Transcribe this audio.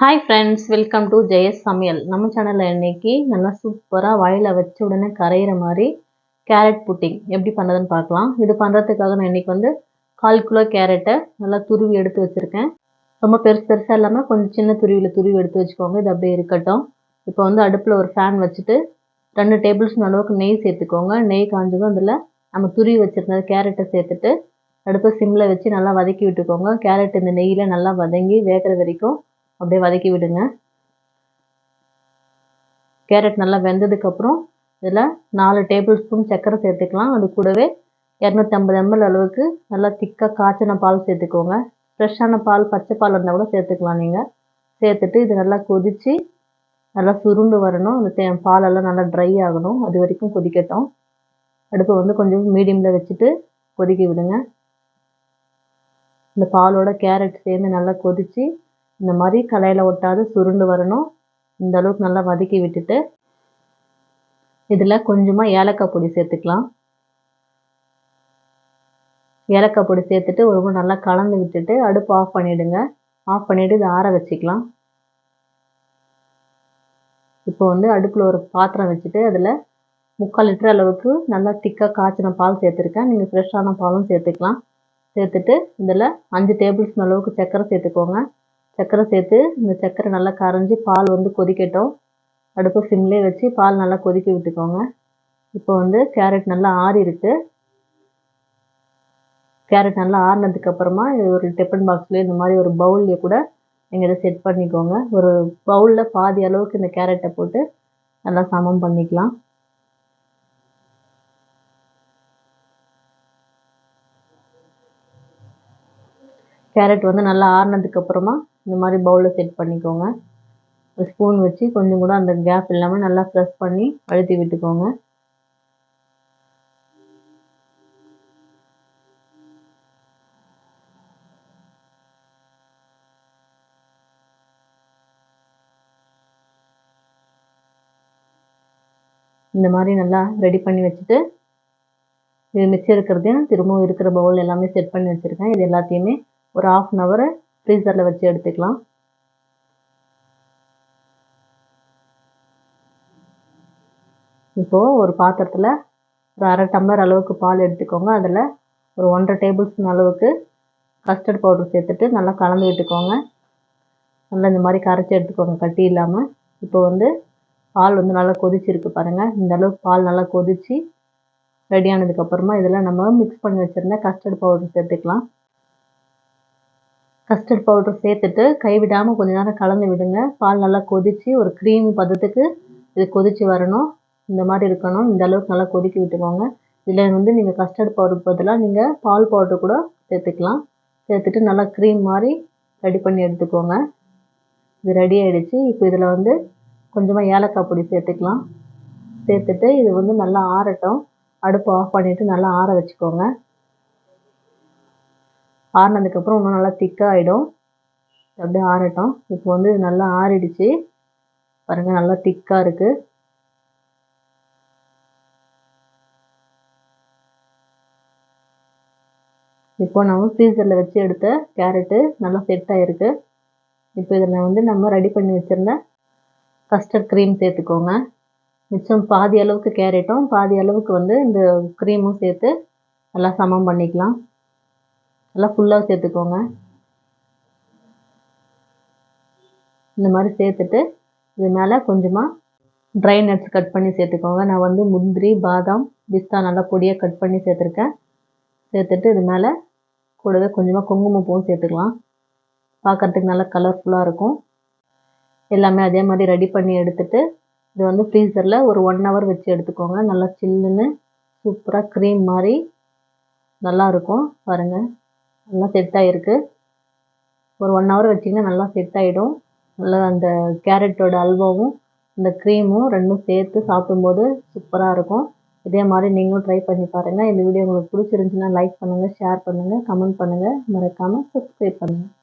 Hi friends welcome to Jaya's சமையல் நம்ம சேனலில் இன்னைக்கு நல்லா சூப்பராக வாயில் வச்ச உடனே கரையிற மாதிரி கேரட் புட்டிங் எப்படி பண்ணுறதுன்னு பார்க்கலாம். இது பண்ணுறதுக்காக நான் இன்றைக்கி வந்து கால் கிலோ கேரட்டை நல்லா துருவி எடுத்து வச்சுருக்கேன். ரொம்ப பெருசு பெருசாக இல்லாமல் கொஞ்சம் சின்ன துருவியில் துருவி எடுத்து வச்சுக்கோங்க. இது அப்படியே இருக்கட்டும். இப்போ வந்து அடுப்பில் ஒரு ஃபேன் வச்சுட்டு ரெண்டு டேபிள் ஸ்பூன் அளவுக்கு நெய் சேர்த்துக்கோங்க. நெய் காஞ்சதும் அதில் நம்ம துருவி வச்சுருந்த கேரட்டை சேர்த்துட்டு அடுப்பை சிம்மில் வச்சு நல்லா வதக்கி விட்டுக்கோங்க. கேரட் இந்த நெய்யில் நல்லா வதங்கி வேகிற வரைக்கும் அப்படியே வதக்கி விடுங்க. கேரட் நல்லா வெந்ததுக்கப்புறம் இதில் நாலு டேபிள் ஸ்பூன் சர்க்கரை சேர்த்துக்கலாம். அது கூடவே இரநூத்தம்பது எம்எல் அளவுக்கு நல்லா திக்காக காய்ச்சின பால் சேர்த்துக்கோங்க. ஃப்ரெஷ்ஷான பால் பச்சை பால் இருந்தால் கூட சேர்த்துக்கலாம் நீங்கள் சேர்த்துட்டு இது நல்லா கொதித்து நல்லா சுருண்டு வரணும். அந்த தே பாலெல்லாம் நல்லா ட்ரை ஆகணும். அது வரைக்கும் கொதிக்கட்டும். அடுப்பை வந்து கொஞ்சம் மீடியமில் வச்சுட்டு கொதிக்க விடுங்க. இந்த பாலோட கேரட் சேர்ந்து நல்லா கொதித்து இந்த மாதிரி கலையில் ஒட்டாது சுருண்டு வரணும். இந்த அளவுக்கு நல்லா வதக்கி விட்டுட்டு இதில் கொஞ்சமாக ஏலக்காய் பொடி சேர்த்துக்கலாம். ஏலக்காய் பொடி சேர்த்துட்டு ஒரு நல்லா கலந்து விட்டுட்டு அடுப்பு ஆஃப் பண்ணிவிடுங்க ஆஃப் பண்ணிவிட்டு இதை ஆற வச்சுக்கலாம். இப்போ வந்து அடுப்பில் ஒரு பாத்திரம் வச்சுட்டு அதில் முக்கால் லிட்டர் அளவுக்கு நல்லா திக்காக காய்ச்சின பால் சேர்த்துருக்கேன். நீங்கள் ஃப்ரெஷ்ஷான பாலும் சேர்த்துக்கலாம். சேர்த்துட்டு இதில் அஞ்சு டேபிள் ஸ்பூன் அளவுக்கு சர்க்கரை சேர்த்துக்கோங்க. சர்க்கரை சேர்த்து இந்த சர்க்கரை நல்லா கரைஞ்சி பால் வந்து கொதிக்கட்டும். அடுப்பு சிம்லேயே வச்சு பால் நல்லா கொதிக்க விட்டுக்கோங்க. இப்போ வந்து கேரட் நல்லா ஆறி இருக்கு கேரட் நல்லா ஆறினதுக்கப்புறமா இது ஒரு டிஃபன் பாக்ஸ்லேயே இந்த மாதிரி ஒரு பவுல்லையே கூட நீங்கள் இதை செட் பண்ணிக்கோங்க. ஒரு பவுலில் பாதி அளவுக்கு இந்த கேரட்டை போட்டு நல்லா சமம் பண்ணிக்கலாம். கேரட் வந்து நல்லா ஆறினதுக்கப்புறமா இந்த மாதிரி பவுலில் செட் பண்ணிக்கோங்க. ஸ்பூன் வச்சு கொஞ்சம் கூட அந்த கேப் இல்லாமல் நல்லா ப்ரெஸ் பண்ணி அழுத்தி விட்டுக்கோங்க. இந்த மாதிரி நல்லா ரெடி பண்ணி வச்சுட்டு இது மிச்சம் இருக்கிறதையும் திரும்பவும் இருக்கிற பவுல் எல்லாமே செட் பண்ணி வச்சுருக்கேன். இது எல்லாத்தையுமே ஒரு ஆஃப் அன் ஹவர் ஃப்ரீசரில் வச்சு எடுத்துக்கலாம். இப்போது ஒரு பாத்திரத்தில் ஒரு அரை டம்ளர் அளவுக்கு பால் எடுத்துக்கோங்க. அதில் ஒரு ஒன்றரை டேபிள் ஸ்பூன் அளவுக்கு கஸ்டர்ட் பவுடர் சேர்த்துட்டு நல்லா கலந்து விட்டுக்கோங்க. நல்லா இந்த மாதிரி கரைச்சி எடுத்துக்கோங்க கட்டி இல்லாமல் இப்போ வந்து பால் வந்து நல்லா கொதிச்சிருக்கு பாருங்கள் இந்த அளவுக்கு பால் நல்லா கொதித்து ரெடி ஆனதுக்கப்புறமா இதில் நம்ம மிக்ஸ் பண்ணி வச்சுருந்த கஸ்டர்ட் பவுடர் சேர்த்துக்கலாம். கஸ்டர்ட் பவுடர் சேர்த்துட்டு கைவிடாமல் கொஞ்ச நேரம் கலந்து விடுங்க. பால் நல்லா கொதித்து ஒரு க்ரீம் பதத்துக்கு இது கொதித்து வரணும். இந்த மாதிரி இருக்கணும். இந்த அளவுக்கு நல்லா கொதிக்க விட்டுக்கோங்க. இதில் வந்து நீங்கள் கஸ்டர்ட் பவுடர் பதிலாக நீங்கள் பால் பவுடர் கூட சேர்த்துக்கலாம். சேர்த்துட்டு நல்லா க்ரீம் மாதிரி ரெடி பண்ணி எடுத்துக்கோங்க. இது ரெடி ஆகிடுச்சு இப்போ இதில் வந்து கொஞ்சமாக ஏலக்காய் பொடி சேர்த்துக்கலாம். சேர்த்துட்டு இது வந்து நல்லா ஆறட்டும். அடுப்பு ஆஃப் பண்ணிவிட்டு நல்லா ஆற வச்சுக்கோங்க. ஆறினதுக்கப்புறம் இன்னும் நல்லா திக்காக ஆகிடும் அப்படியே ஆறட்டும். இப்போ வந்து நல்லா ஆறிடுச்சு. பாருங்கள் நல்லா திக்காக இருக்குது இப்போ நம்ம ஃப்ரீசரில் வச்சு எடுத்த கேரட்டு நல்லா செட் ஆகிருக்கு இப்போ இதில் வந்து நம்ம ரெடி பண்ணி வச்சுருந்த கஸ்டர்ட் க்ரீம் சேர்த்துக்கோங்க. மிச்சம் பாதி அளவுக்கு கேரட்டும் பாதி அளவுக்கு வந்து இந்த க்ரீமும் சேர்த்து நல்லா சமம் பண்ணிக்கலாம். நல்லா ஃபுல்லாக சேர்த்துக்கோங்க. இந்த மாதிரி சேர்த்துட்டு இது மேலே கொஞ்சமாக ட்ரை நட்ஸ் கட் பண்ணி சேர்த்துக்கோங்க. நான் வந்து முந்திரி பாதாம் பிஸ்தா நல்லா பொடியாக கட் பண்ணி சேர்த்துருக்கேன். சேர்த்துட்டு இது மேலே கூடவே கொஞ்சமாக குங்குமப்பூவும் சேர்த்துக்கலாம். பார்க்குறதுக்கு நல்லா கலர்ஃபுல்லாக இருக்கும். எல்லாமே அதே மாதிரி ரெடி பண்ணி எடுத்துட்டு இது வந்து ஃப்ரீசரில் ஒரு ஒன் ஹவர் வச்சு எடுத்துக்கோங்க. நல்லா சில்லுன்னு சூப்பராக க்ரீம் மாதிரி நல்லாயிருக்கும் பாருங்கள் நல்லா செட் ஆகிருக்கு ஒரு ஒன் ஹவர் வச்சிங்கன்னா நல்லா செட் ஆகிடும் நல்லா அந்த கேரட்டோட அல்வாவும் இந்த க்ரீமும் ரெண்டும் சேர்த்து சாப்பிடும்போது சூப்பராக இருக்கும். இதே மாதிரி நீங்களும் ட்ரை பண்ணி பாருங்கள் இந்த வீடியோ உங்களுக்கு பிடிச்சிருந்துச்சின்னா லைக் பண்ணுங்கள் ஷேர் பண்ணுங்கள் கமெண்ட் பண்ணுங்கள் மறக்காமல் சப்ஸ்கிரைப் பண்ணுங்கள்